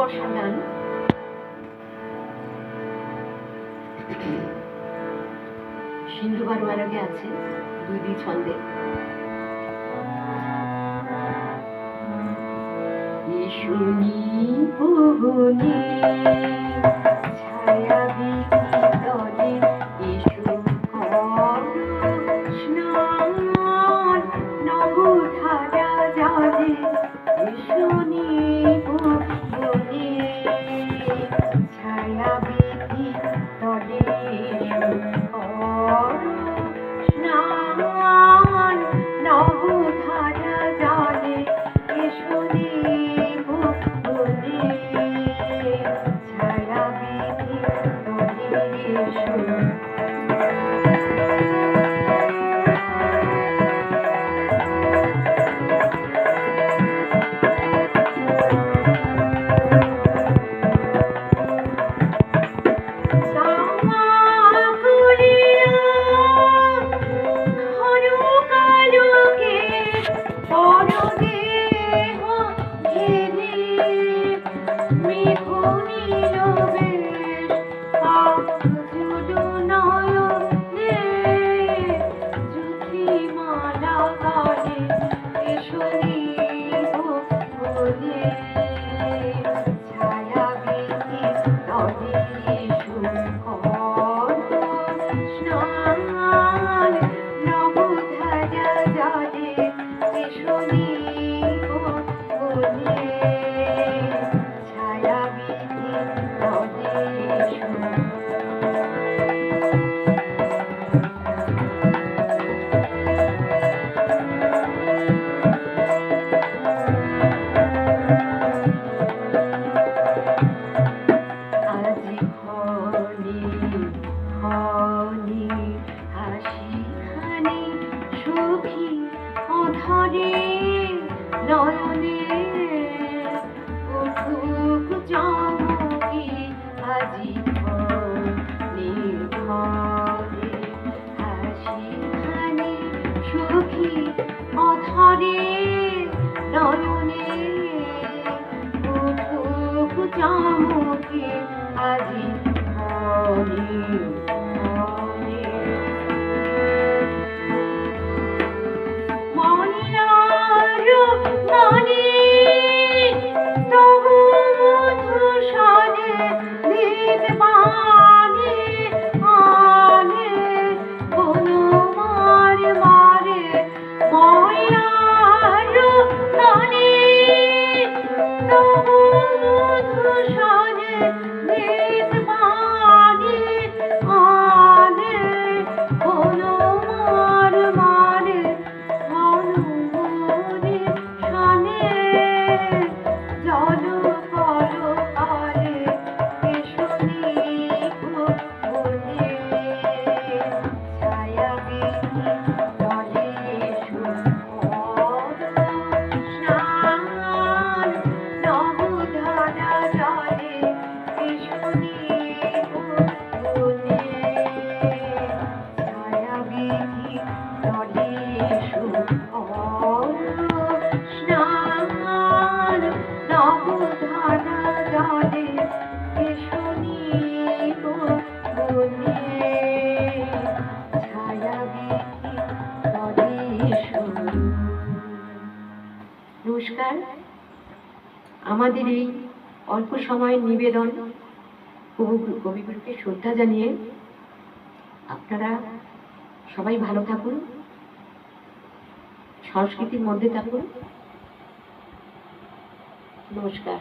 স্পর্শে সিন্ধু বারোয়ার আগে আছে দুই দুই ছন্দে। শুনি নয়নে চমকে আজি বাংলার আমাদের এই অল্প সময়ের নিবেদন কবিগুরু কবিগুরুকে শ্রদ্ধা জানিয়ে আপনারা সবাই ভালো থাকুন, সংস্কৃতির মধ্যে থাকুন। নমস্কার।